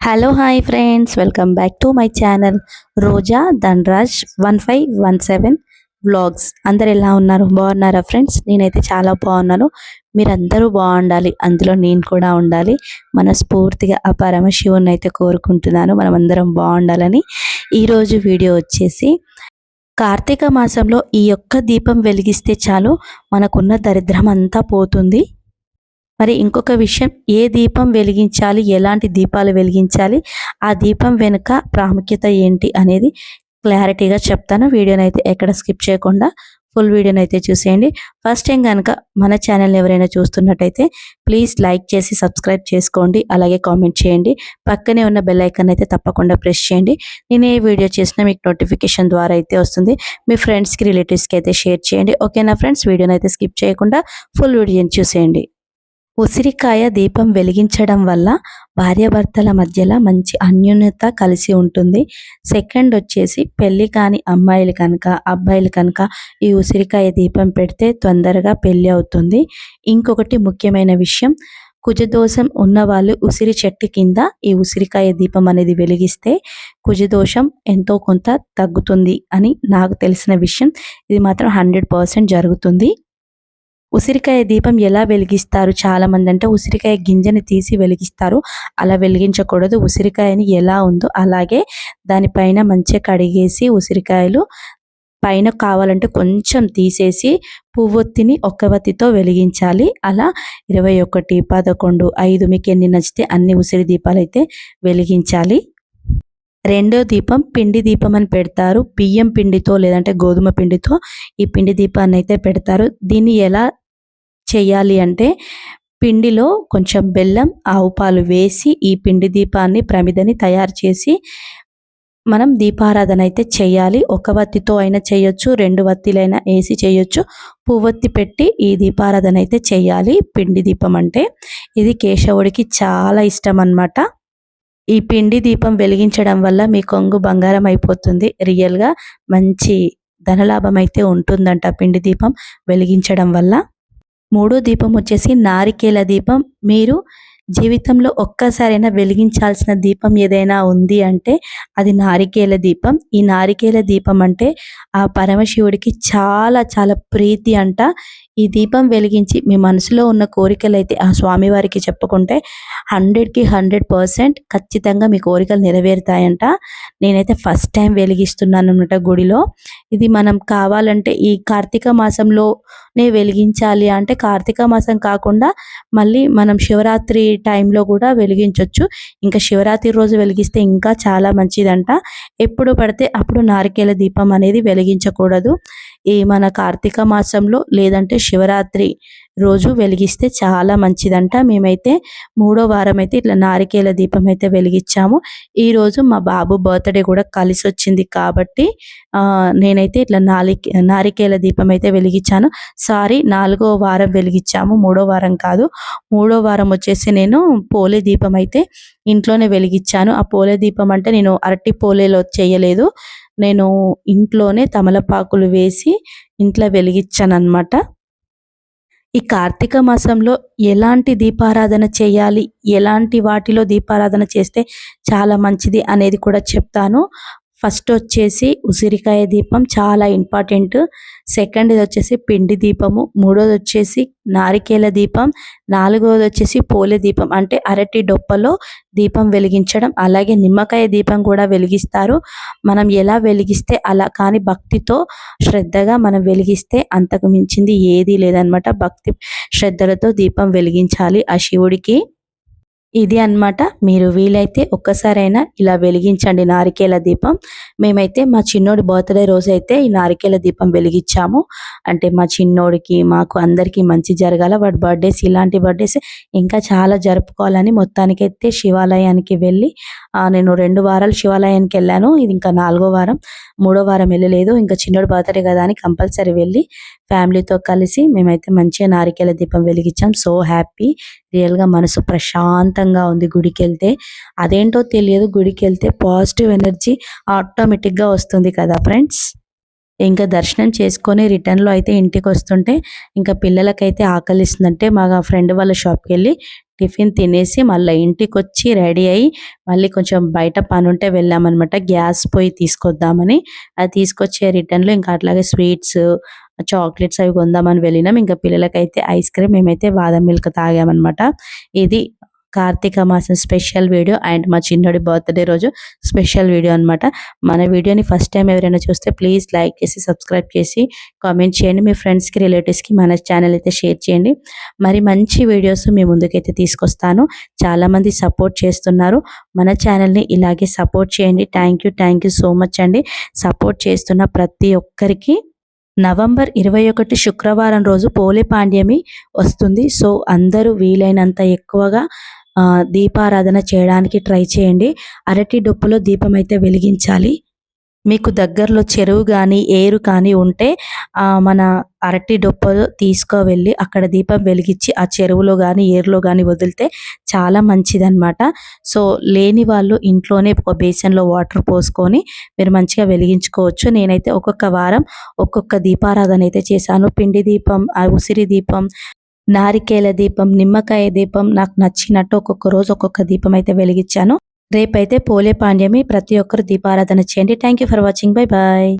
Hello hi friends welcome back to my channel Roja Dhanraj one five one seven vlogs అందరు ఎలా ఉన్నారు? బాగున్నారా friends నేనైతే చాలా బాగున్నాను. మీరందరూ బాగుండాలి. అందులో నేను కూడా ఉండాలి. మనస్ఫూర్తిగా ఆ పరమశివుని అయితే కోరుకుంటున్నాను. మనం అందరం బాగుండాలని. ఈరోజు వీడియో వచ్చేసి కార్తీక మాసంలో ఈ యొక్క దీపం వెలిగిస్తే చాలు మనకున్న దరిద్రం అంతా పోతుంది. మరి ఇంకొక విషయం ఏ దీపం వెలిగించాలి ఎలాంటి దీపాలు వెలిగించాలి ఆ దీపం వెనుక ప్రాముఖ్యత ఏంటి అనేది క్లారిటీగా చెప్తాను. వీడియోని అయితే ఎక్కడ స్కిప్ చేయకుండా ఫుల్ వీడియోని అయితే చూసేయండి. ఫస్ట్ టైం కనుక మన ఛానల్ ఎవరైనా చూస్తున్నట్టయితే ప్లీజ్ లైక్ చేసి సబ్స్క్రైబ్ చేసుకోండి. అలాగే కామెంట్ చేయండి. పక్కనే ఉన్న బెల్ ఐకాన్ అయితే తప్పకుండా ప్రెస్ చేయండి. నేను ఏ వీడియో చేసినా మీకు నోటిఫికేషన్ ద్వారా అయితే వస్తుంది. మీ ఫ్రెండ్స్కి రిలేటివ్స్కి అయితే షేర్ చేయండి. ఓకేనా ఫ్రెండ్స్? వీడియోని అయితే స్కిప్ చేయకుండా ఫుల్ వీడియోని చూసేయండి. ఉసిరికాయ దీపం వెలిగించడం వల్ల భార్యాభర్తల మధ్యలో మంచి అన్యూన్యత కలిసి ఉంటుంది. సెకండ్ వచ్చేసి పెళ్ళి కాని అమ్మాయిలు కనుక అబ్బాయిలు కనుక ఈ ఉసిరికాయ దీపం పెడితే తొందరగా పెళ్ళి అవుతుంది. ఇంకొకటి ముఖ్యమైన విషయం కుజదోషం ఉన్న వాళ్ళు ఉసిరి చెట్టు కింద ఈ ఉసిరికాయ దీపం అనేది వెలిగిస్తే కుజదోషం ఎంతో కొంత తగ్గుతుంది అని నాకు తెలిసిన విషయం. ఇది మాత్రం హండ్రెడ్ పర్సెంట్ జరుగుతుంది. ఉసిరికాయ దీపం ఎలా వెలిగిస్తారు? చాలా మంది అంటే ఉసిరికాయ గింజని తీసి వెలిగిస్తారు. అలా వెలిగించకూడదు. ఉసిరికాయని ఎలా ఉందో అలాగే దానిపైన మంచిగా కడిగేసి ఉసిరికాయలు పైన కావాలంటే కొంచెం తీసేసి పువ్వొత్తిని ఒక్కవత్తితో వెలిగించాలి. అలా ఇరవై ఒకటి పదకొండు ఐదు మీకు ఎన్ని నచ్చితే అన్ని ఉసిరి దీపాలు అయితే వెలిగించాలి. రెండో దీపం పిండి దీపం అని పెడతారు. బియ్యం పిండితో లేదంటే గోధుమ పిండితో ఈ పిండి దీపాన్ని అయితే పెడతారు. దీన్ని ఎలా చేయాలి అంటే పిండిలో కొంచెం బెల్లం ఆవు పాలు వేసి ఈ పిండి దీపాన్ని ప్రమిదని తయారు చేసి మనం దీపారాధన అయితే చేయాలి. ఒక వత్తితో అయినా చేయొచ్చు రెండు వత్తిలైనా వేసి చేయొచ్చు. పువ్వొత్తి పెట్టి ఈ దీపారాధన అయితే చేయాలి. పిండి దీపం అంటే ఇది కేశవుడికి చాలా ఇష్టం అన్నమాట. ఈ పిండి దీపం వెలిగించడం వల్ల మీ కొంగు బంగారం అయిపోతుంది. రియల్గా మంచి ధనలాభం అయితే ఉంటుందంట పిండి దీపం వెలిగించడం వల్ల. మూడో దీపం వచ్చేసి నారికేల దీపం. మీరు జీవితంలో ఒక్కసారైనా వెలిగించాల్సిన దీపం ఏదైనా ఉంది అంటే అది నారికేల దీపం. ఈ నారికేల దీపం అంటే ఆ పరమశివుడికి చాలా చాలా ప్రీతి అంట. ఈ దీపం వెలిగించి మీ మనసులో ఉన్న కోరికలు అయితే ఆ స్వామివారికి చెప్పుకుంటే హండ్రెడ్కి హండ్రెడ్ పర్సెంట్ ఖచ్చితంగా మీ కోరికలు నెరవేరుతాయంట. నేనైతే ఫస్ట్ టైం వెలిగిస్తున్నాను అనమాట గుడిలో. ఇది మనం కావాలంటే ఈ కార్తీక మాసంలోనే వెలిగించాలి అంటే కార్తీక మాసం కాకుండా మళ్ళీ మనం శివరాత్రి టైంలో కూడా వెలిగించవచ్చు ఇంకా శివరాత్రి రోజు వెలిగిస్తే ఇంకా చాలా మంచిదంట. ఎప్పుడు పడితే అప్పుడు నారికేల దీపం అనేది వెలిగించకూడదు. ఈ మన కార్తీక మాసంలో లేదంటే శివరాత్రి రోజు వెలిగిస్తే చాలా మంచిదంట. మేమైతే మూడో వారం అయితే ఇట్లా నారికేల దీపం అయితే వెలిగించాము. ఈరోజు మా బాబు బర్త్డే కూడా కలిసి వచ్చింది కాబట్టి నేనైతే ఇట్లా నాలి నారికేల దీపం అయితే వెలిగించాను. సారీ నాలుగో వారం వెలిగించాము. మూడో వారం కాదు. మూడో వారం వచ్చేసి నేను పోలే దీపం అయితే ఇంట్లోనే వెలిగించాను. ఆ పోలే దీపం అంటే నేను అరటి పోలేలో చేయలేదు. నేను ఇంట్లోనే తమలపాకులు వేసి ఇంట్లో వెలిగించాను ఈ కార్తీక మాసంలో ఎలాంటి దీపారాధన చేయాలి? ఎలాంటి వాటిలో దీపారాధన చేస్తే చాలా మంచిది అనేది కూడా చెప్తాను. ఫస్ట్ వచ్చేసి ఉసిరికాయ దీపం చాలా ఇంపార్టెంట్. సెకండ్ ఇది వచ్చేసి పిండి దీపము. మూడోది వచ్చేసి నారికేల దీపం. నాలుగోది వచ్చేసి పోలే దీపం. అంటే అరటి డొప్పలో దీపం వెలిగించడం. అలాగే నిమ్మకాయ దీపం కూడా వెలిగిస్తారు. మనం ఎలా వెలిగిస్తే అలా కానీ భక్తితో శ్రద్ధగా మనం వెలిగిస్తే అంతకు మించింది ఏదీ లేదనమాట భక్తి శ్రద్ధలతో దీపం వెలిగించాలి ఆ శివుడికి. ఇది అనమాట మీరు వీలైతే ఒక్కసారైనా ఇలా వెలిగించండి నారికేల దీపం. మేమైతే మా చిన్నోడి బర్త్డే రోజు అయితే ఈ నారికేల దీపం వెలిగించాము. అంటే మా చిన్నోడికి మాకు అందరికీ మంచి జరగాల. వాడి బర్త్డేస్ ఇలాంటి బర్త్డేస్ ఇంకా చాలా జరుపుకోవాలని మొత్తానికైతే శివాలయానికి వెళ్ళి నేను రెండు వారాలు శివాలయానికి వెళ్ళాను. ఇది ఇంకా నాలుగో వారం. మూడో వారం వెళ్ళలేదు. ఇంకా చిన్నోడి బర్త్డే కదా అని కంపల్సరీ వెళ్ళి ఫ్యామిలీతో కలిసి మేమైతే మంచిగా నారికేల దీపం వెలిగించాం. So happy. రియల్గా మనసు ప్రశాంతంగా ఉంది గుడికి వెళ్తే అదేంటో తెలియదు గుడికి వెళ్తే పాజిటివ్ ఎనర్జీ ఆటోమేటిక్గా వస్తుంది కదా ఫ్రెండ్స్? ఇంకా దర్శనం చేసుకొని రిటర్న్లో అయితే ఇంటికి వస్తుంటే ఇంకా పిల్లలకైతే ఆకలిస్తుందంటే మా ఫ్రెండ్ వాళ్ళ షాప్కి వెళ్ళి టిఫిన్ తినేసి మళ్ళీ ఇంటికి వచ్చి రెడీ అయ్యి మళ్ళీ కొంచెం బయట పని ఉంటే వెళ్ళామన్నమాట. గ్యాస్ పోయి తీసుకొద్దామని. అది తీసుకొచ్చే రిటర్న్లో ఇంకా అట్లాగే స్వీట్స్ చాక్లెట్స్ అవి కొందామని వెళ్ళినాం. ఇంకా పిల్లలకైతే ఐస్ క్రీమ్ మేమైతే బాదం మిల్క్ తాగామన్నమాట. ఇది కార్తీక మాసం స్పెషల్ వీడియో అండ్ మా చిన్నోడి బర్త్డే రోజు స్పెషల్ వీడియో అనమాట మన వీడియోని ఫస్ట్ టైం ఎవరైనా చూస్తే ప్లీజ్ లైక్ చేసి సబ్స్క్రైబ్ చేసి కామెంట్ చేయండి. మీ ఫ్రెండ్స్కి రిలేటివ్స్కి మన ఛానల్ అయితే షేర్ చేయండి. మరి మంచి వీడియోస్ మీ ముందుకైతే తీసుకొస్తాను. చాలామంది సపోర్ట్ చేస్తున్నారు. మన ఛానల్ని ఇలాగే సపోర్ట్ చేయండి. Thank you thank you so much అండి. సపోర్ట్ చేస్తున్న ప్రతి ఒక్కరికి నవంబర్ ఇరవై ఒకటి శుక్రవారం రోజు పోలే పాండ్యమి వస్తుంది. సో అందరూ వీలైనంత ఎక్కువగా దీపారాధన చేయడానికి ట్రై చేయండి. అరటి డొప్పులో దీపం అయితే వెలిగించాలి. మీకు దగ్గరలో చెరువు కానీ ఏరు కానీ ఉంటే మన అరటి డొప్పలో తీసుకువెళ్ళి అక్కడ దీపం వెలిగించి ఆ చెరువులో కానీ ఏరులో కానీ వదిలితే చాలా మంచిదన్నమాట. సో లేని వాళ్ళు ఇంట్లోనే ఒక బేసన్లో వాటర్ పోసుకొని మీరు మంచిగా వెలిగించుకోవచ్చు. నేనైతే ఒక్కొక్క వారం ఒక్కొక్క దీపారాధన అయితే చేశాను. పిండి దీపం ఆ ఉసిరి దీపం నారికేల దీపం నిమ్మకాయ దీపం నాకు నచ్చినట్టు ఒక్కొక్క రోజు ఒక్కొక్క దీపం అయితే వెలిగించాను. రేపైతే పోలే పాండ్యమి ప్రతి ఒక్కరు దీపారాధన చేయండి. Thank you for watching bye bye